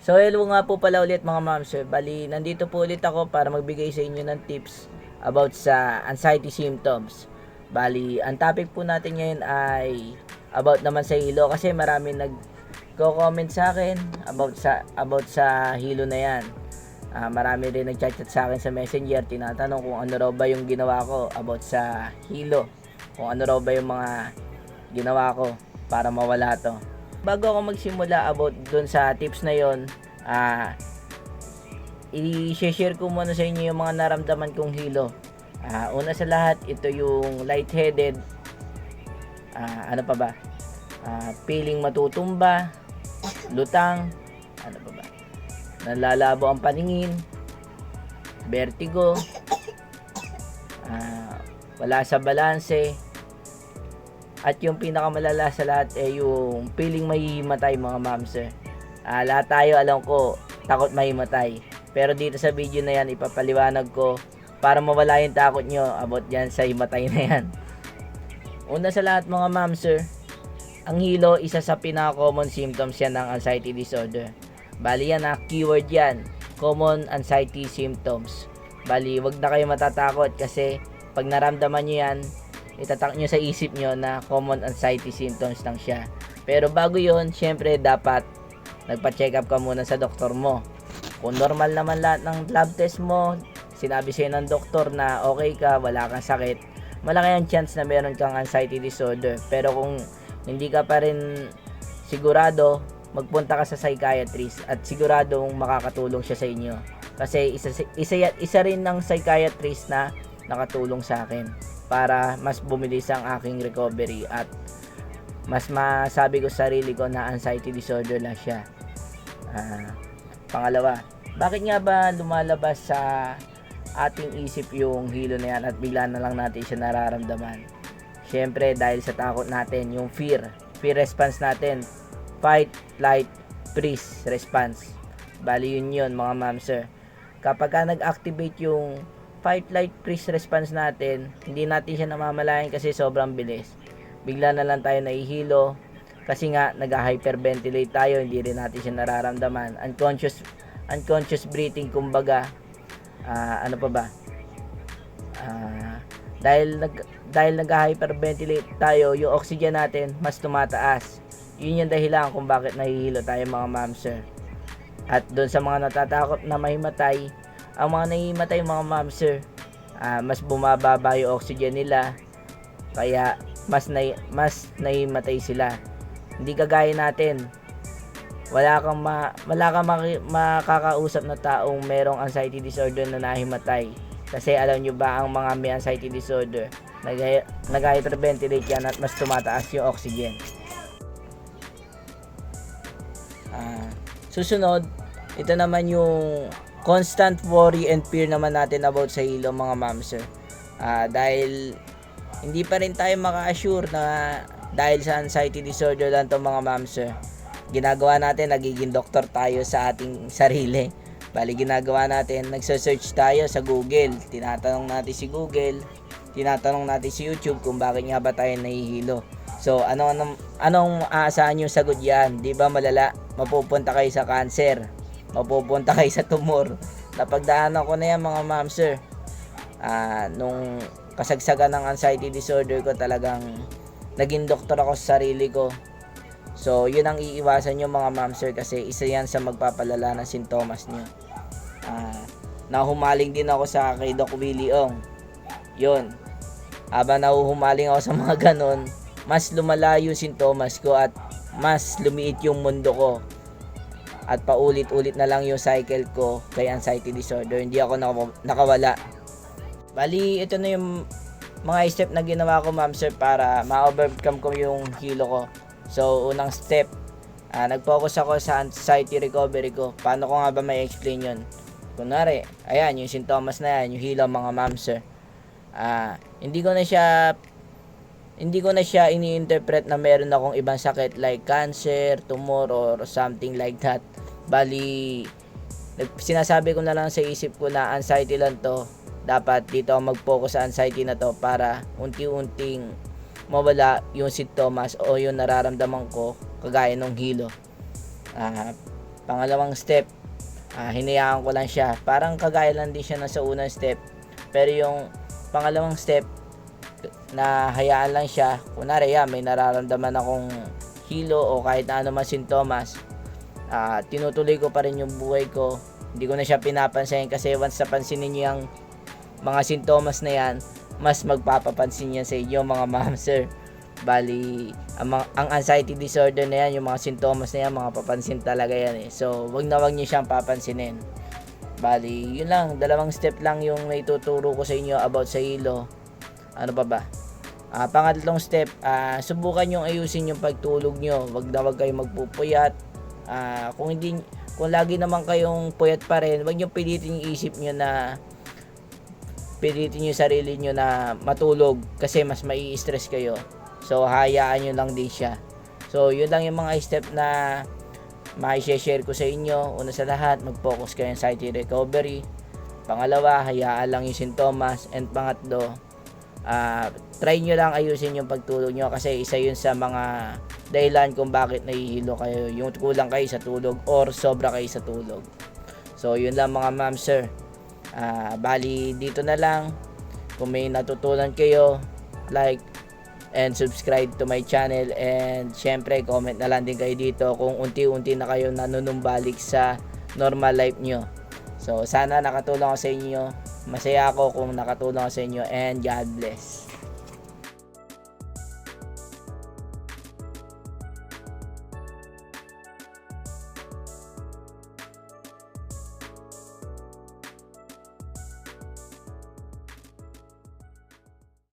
So hello nga po pala ulit mga sir. Bali, nandito po ulit ako para magbigay sa inyo ng tips about sa anxiety symptoms. Bali, ang topic po natin ngayon ay about naman sa hilo kasi marami nag comment sa akin about sa about sa hilo na yan. Ah, marami rin nag-chat sa akin sa messenger tinatanong kung ano raw ba yung ginawa ko about sa hilo. Kung ano raw ba yung mga ginawa ko para mawala to bago ako magsimula about dun sa tips na yon ah i-share ko muna sa inyo yung mga naramdaman kong hilo. Ah, una sa lahat, ito yung lightheaded. Ah, ano pa ba? Ah, feeling matutumba, lutang, ano pa ba? Nalalabo ang paningin, vertigo, ah, wala sa balanse, at yung pinakamalala sa lahat ay yung feeling mahihimatay mga ma'am sir. Ah, lahat tayo alam ko takot mahimatay. Pero dito sa video na yan ipapaliwanag ko para mawala yung takot nyo about yan sa himatay na yan. Una sa lahat mga ma'am sir, ang hilo isa sa pinaka-common symptoms yan ng anxiety disorder. Bali yan ha, keyword yan, common anxiety symptoms. Bali, wag na kayo matatakot kasi pag naramdaman nyo yan, itatak nyo sa isip nyo na common anxiety symptoms lang siya. Pero bago yon syempre dapat nagpa-check up ka muna sa doktor mo. Kung normal naman lahat ng lab test mo, sinabi sa'yo ng doktor na okay ka, wala kang sakit, malaki ang chance na meron kang anxiety disorder. Pero kung hindi ka pa rin sigurado, magpunta ka sa psychiatrist at siguradong makakatulong siya sa inyo. Kasi isa, isa, isa rin ng psychiatrist na nakatulong sa akin para mas bumilis ang aking recovery at mas masabi ko sa sarili ko na anxiety disorder lang siya. Ah, pangalawa, bakit nga ba lumalabas sa ating isip yung hilo na yan at bigla na lang natin siya nararamdaman? Siyempre dahil sa takot natin, yung fear, fear response natin, fight, flight, freeze response. Bali yun yun mga ma'am sir. Kapag ka nag-activate yung fight, flight, freeze response natin, hindi natin siya namamalayan kasi sobrang bilis. Bigla na lang tayo nahihilo kasi nga nag-hyperventilate tayo, hindi rin natin siya nararamdaman. Unconscious unconscious breathing kumbaga. Ah, ano pa ba? Ah, dahil nag dahil nag-hyperventilate tayo, yung oxygen natin mas tumataas. Yun yung dahilan kung bakit nahihilo tayo mga ma'am sir. At doon sa mga natatakot na mahimatay, ang mga nahihimatay mga ma'am sir, ah, mas bumababa yung oxygen nila. Kaya mas na, mas nahimatay sila. Hindi kagaya natin. Wala kang ma, wala kang maki- makakausap na taong merong anxiety disorder na nahimatay. Kasi alam nyo ba ang mga may anxiety disorder, nag- nag-hyperventilate yan at mas tumataas yung oxygen. Ah, susunod, ito naman yung constant worry and fear naman natin about sa hilo mga ma'am sir. Ah, dahil hindi pa rin tayo maka-assure na dahil sa anxiety disorder lang to mga ma'am sir. Ginagawa natin, nagiging doktor tayo sa ating sarili. Bali ginagawa natin, nagse-search tayo sa Google. Tinatanong natin si Google, tinatanong natin si YouTube kung bakit nga ba tayo nahihilo. So, ano anong anong aasahan yung sagot diyan? 'Di ba malala? Mapupunta kayo sa cancer. Mapupunta kayo sa tumor. Napagdaanan ko na yan mga ma'am sir. Ah, nung kasagsagan ng anxiety disorder ko talagang naging doktor ako sa sarili ko. So, yun ang iiwasan nyo mga ma'am sir kasi isa yan sa magpapalala ng sintomas nyo. Ah, nahumaling din ako sa kay Doc Willie Ong. Yun. Aba nahuhumaling ako sa mga ganon, mas lumala yung sintomas ko at mas lumiit yung mundo ko. At paulit-ulit na lang yung cycle ko kay anxiety disorder. Hindi ako naka- nakawala. Bali, ito na yung mga step na ginawa ko ma'am sir para ma-overcome ko yung hilo ko. So, unang step, ah, nag-focus ako sa anxiety recovery ko. Paano ko nga ba may explain yun? Kunwari, ayan, yung sintomas na yan, yung hilo mga ma'am sir. Ah, hindi ko na siya hindi ko na siya ini-interpret na meron akong ibang sakit like cancer, tumor, or something like that. Bali, sinasabi ko na lang sa isip ko na anxiety lang to. Dapat dito ako mag-focus sa anxiety na to para unti-unting mawala yung sintomas o yung nararamdaman ko kagaya ng hilo. Ah, Pangalawang step, ah, hinayaan ko lang siya. Parang kagaya lang din siya na sa unang step. Pero yung pangalawang step, na hayaan lang siya. Kunwari, yan, may nararamdaman akong hilo o kahit na ano man sintomas, ah, tinutuloy ko pa rin yung buhay ko. Hindi ko na siya pinapansin kasi once napansinin niyo yung mga sintomas na yan, mas magpapapansin yan sa inyo mga ma'am sir. Bali, ang, ang anxiety disorder na yan, yung mga sintomas na yan, mga papansin talaga yan eh. So, wag na wag niyo siyang papansinin. Bali, yun lang, dalawang step lang yung may tuturo ko sa inyo about sa hilo. Ano pa ba? Ah, pangatlong step, ah, subukan yung ayusin yung pagtulog nyo. Wag na wag kayong magpupuyat. Ah, kung hindi kung lagi naman kayong puyat pa rin, wag niyo pilitin yung isip nyo na pilitin yung sarili nyo na matulog kasi mas mai-stress kayo. So, hayaan nyo lang din siya. So, yun lang yung mga step na mai-share ko sa inyo. Una sa lahat, mag-focus kayo sa anxiety recovery. Pangalawa, hayaan lang yung sintomas. And pangatlo, ah try nyo lang ayusin yung pagtulog nyo kasi isa yun sa mga dahilan kung bakit nahihilo kayo. Yung kulang kayo sa tulog or sobra kayo sa tulog. So, yun lang mga ma'am, sir. Ah, bali, dito na lang. Kung may natutunan kayo, like and subscribe to my channel and syempre comment na lang din kayo dito kung unti-unti na kayo nanunumbalik sa normal life nyo. So, sana nakatulong ako sa inyo. Masaya ako kung nakatulong ako sa inyo and God bless.